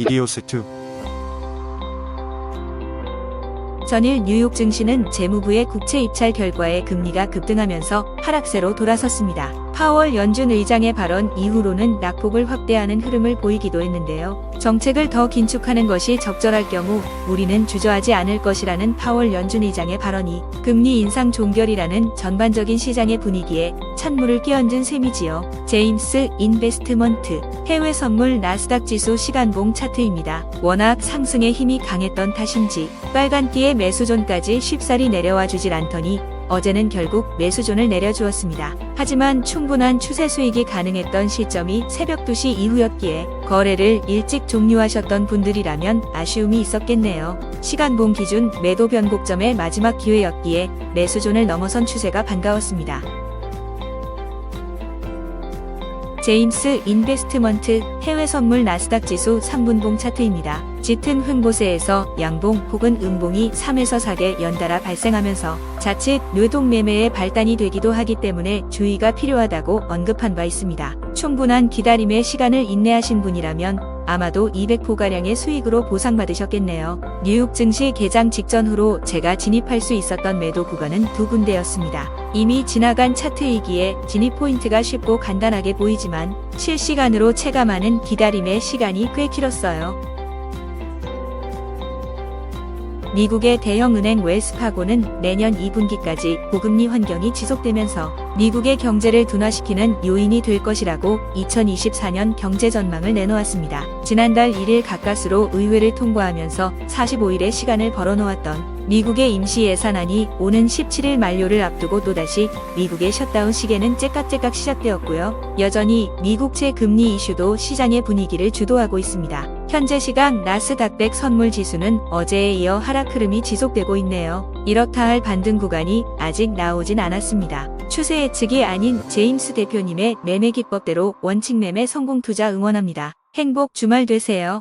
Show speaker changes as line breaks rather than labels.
디디오스2
전일 뉴욕 증시는 재무부의 국채 입찰 결과에 금리가 급등하면서 하락세로 돌아섰습니다. 파월 연준 의장의 발언 이후로는 낙폭을 확대하는 흐름을 보이기도 했는데요. 정책을 더 긴축하는 것이 적절할 경우 우리는 주저하지 않을 것이라는 파월 연준 의장의 발언이 금리 인상 종결이라는 전반적인 시장의 분위기에 찬물을 끼얹은 셈이지요. 제임스 인베스트먼트 해외 선물 나스닥 지수 시간봉 차트입니다. 워낙 상승의 힘이 강했던 탓인지 빨간띠의 매수존까지 쉽사리 내려와 주질 않더니 어제는 결국 매수존을 내려주었습니다. 하지만 충분한 추세 수익이 가능했던 시점이 새벽 2시 이후였기에 거래를 일찍 종료하셨던 분들이라면 아쉬움이 있었겠네요. 시간봉 기준 매도 변곡점의 마지막 기회였기에 매수존을 넘어선 추세가 반가웠습니다. 제임스 인베스트먼트 해외 선물 나스닥 지수 3분봉 차트입니다. 짙은 횡보세에서 양봉 혹은 음봉이 3에서 4개 연달아 발생하면서 자칫 뇌동 매매의 발단이 되기도 하기 때문에 주의가 필요하다고 언급한 바 있습니다. 충분한 기다림의 시간을 인내하신 분이라면 아마도 200포가량의 수익으로 보상받으셨겠네요. 뉴욕 증시 개장 직전후로 제가 진입할 수 있었던 매도 구간은 두 군데였습니다. 이미 지나간 차트이기에 진입 포인트가 쉽고 간단하게 보이지만 실시간으로 체감하는 기다림의 시간이 꽤 길었어요. 미국의 대형 은행 웰스파고는 내년 2분기까지 고금리 환경이 지속되면서 미국의 경제를 둔화시키는 요인이 될 것이라고 2024년 경제 전망을 내놓았습니다. 지난달 1일 가까스로 의회를 통과하면서 45일의 시간을 벌어놓았던 미국의 임시 예산안이 오는 17일 만료를 앞두고 또다시 미국의 셧다운 시계는 째깍째깍 시작되었고요. 여전히 미국채 금리 이슈도 시장의 분위기를 주도하고 있습니다. 현재 시각 나스닥 백 선물 지수는 어제에 이어 하락 흐름이 지속되고 있네요. 이렇다 할 반등 구간이 아직 나오진 않았습니다. 추세 예측이 아닌 제임스 대표님의 매매 기법대로 원칙 매매 성공 투자 응원합니다. 행복 주말 되세요.